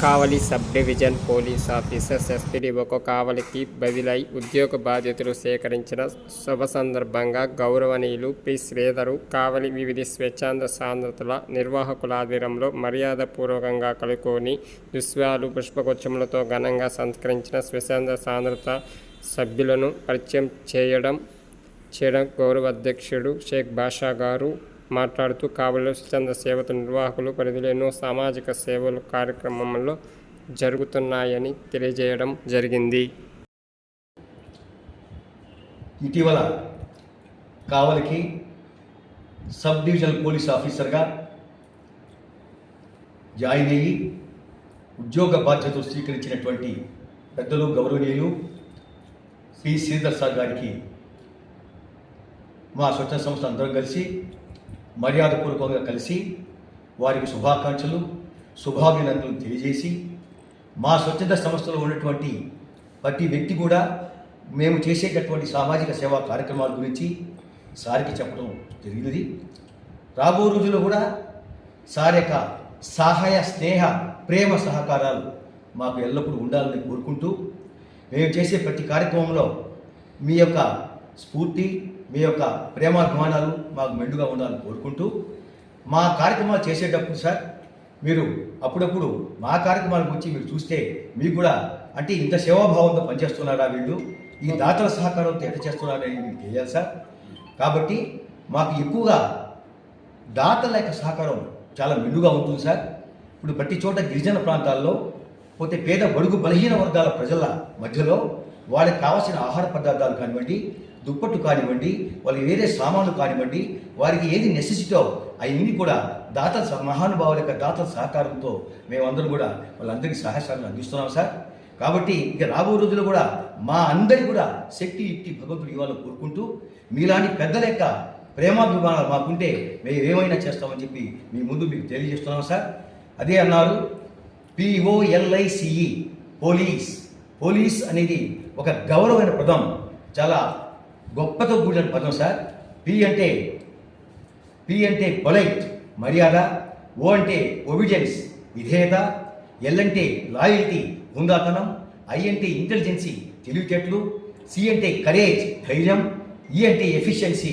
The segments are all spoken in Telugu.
కావలి సబ్ డివిజన్ పోలీస్ ఆఫీసర్స్ ఎస్పీడీఓకు కావలికి బదిలై ఉద్యోగ బాధ్యతలు సేకరించిన శుభ సందర్భంగా గౌరవనీయులు పి. శ్రీధరు కావలి వివిధ స్వచ్ఛాంద సాంద్రతల నిర్వాహకుల ఆధ్వర్యంలో మర్యాదపూర్వకంగా కలుకొని దుశ్వాలు పుష్పగుచ్చములతో ఘనంగా సంస్కరించిన స్వచ్ఛంద సాంద్రత సభ్యులను పరిచయం చేయడం చేయడం గౌరవ అధ్యక్షుడు షేక్ బాషా గారు మాట్లాడుతూ కావలిలో స్వచ్ఛంద సేవత నిర్వాహకులు పరిధిలో ఎన్నో సామాజిక సేవలు కార్యక్రమంలో జరుగుతున్నాయని తెలియజేయడం జరిగింది. ఇటీవల కావలికి సబ్ డివిజనల్ పోలీస్ ఆఫీసర్గా జాయిన్ అయ్యి ఉద్యోగ బాధ్యతలు స్వీకరించినటువంటి పెద్దలు గౌరవనీయులు శ్రీ శ్రీధర్ సార్ గారికి మా స్వచ్ఛ సంస్థ అందరం కలిసి మర్యాదపూర్వకంగా కలిసి వారికి శుభాకాంక్షలు శుభాభినందనలు తెలియజేసి మా స్వచ్ఛంద సంస్థలో ఉన్నటువంటి ప్రతి వ్యక్తి కూడా మేము చేసేటటువంటి సామాజిక సేవా కార్యక్రమాల గురించి సారికి చెప్పడం జరిగినది. రాబో రోజుల్లో కూడా సార్ యొక్క సహాయ స్నేహ ప్రేమ సహకారాలు మాకు ఎల్లప్పుడూ ఉండాలని కోరుకుంటూ మేము చేసే ప్రతి కార్యక్రమంలో మీ యొక్క స్ఫూర్తి మీ యొక్క ప్రేమాభిమానాలు మాకు మెండుగా ఉండాలని కోరుకుంటూ మా కార్యక్రమాలు చేసేటప్పుడు సార్ మీరు అప్పుడప్పుడు మా కార్యక్రమాల గురించి మీరు చూస్తే మీకు కూడా అంటే ఇంత సేవాభావంతో పనిచేస్తున్నారా వీళ్ళు? ఈ దాతల సహకారంతో ఎట్ట చేస్తున్నారని మీకు తెలియాలి సార్. కాబట్టి మాకు ఎక్కువగా దాతల యొక్క సహకారం చాలా మెండుగా ఉంటుంది సార్. ఇప్పుడు ప్రతి చోట గిరిజన ప్రాంతాల్లో పోతే పేద బడుగు బలహీన వర్గాల ప్రజల మధ్యలో వాళ్ళకి కావాల్సిన ఆహార పదార్థాలు కానివ్వండి దుప్పట్టు కానివ్వండి వాళ్ళకి వేరే సామాన్లు కానివ్వండి వారికి ఏది నెసెసిటో అవన్నీ కూడా దాత మహానుభావుల యొక్క దాతల సహకారంతో మేమందరం కూడా వాళ్ళందరికీ సహాయాలను అందిస్తున్నాం సార్. కాబట్టి ఇక రాబో రోజుల్లో కూడా మా అందరి కూడా శక్తి ఇట్టి భగవంతుడు ఇవ్వాలని కోరుకుంటూ మీలాంటి పెద్దల యొక్క ప్రేమాభిమానాలు మాకుంటే మేము ఏమైనా చేస్తామని చెప్పి మీ ముందు మీకు తెలియజేస్తున్నాం సార్. అదే అన్నారు పిఓఎల్ఐసిఈ పోలీస్. పోలీస్ అనేది ఒక గౌరవమైన పదం. చాలా గొప్పతో కూడిన పదం సార్. పి అంటే పి అంటే పొలైట్ మర్యాద. ఓ అంటే ఒబిడియన్స్ విధేయత. ఎల్ అంటే లాయల్టీ హుందాతనం. ఐ అంటే ఇంటెలిజెన్సీ తెలివితేటలు. సి అంటే కరేజ్ ధైర్యం. ఈ అంటే ఎఫిషియన్సీ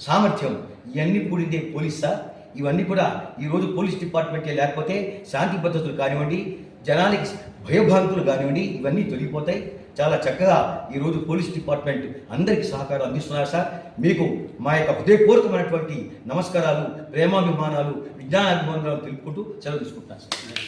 సామర్థ్యం. ఇవన్నీ కూడిందే పోలీస్ సార్. ఇవన్నీ కూడా ఈరోజు పోలీస్ డిపార్ట్మెంటే లేకపోతే శాంతి పద్ధతులు కానివ్వండి జనానికి భయభ్రాంతులు కానివ్వండి ఇవన్నీ తొలగిపోతాయి. చాలా చక్కగా ఈరోజు పోలీస్ డిపార్ట్మెంట్ అందరికీ సహకారం అందిస్తున్నారు సార్. మీకు మా యొక్క హృదయపూర్వకమైనటువంటి నమస్కారాలు ప్రేమాభిమానాలు విజ్ఞానాభిమానాలు తెలుపుకుంటూ సెలవు తీసుకుంటున్నాను సార్.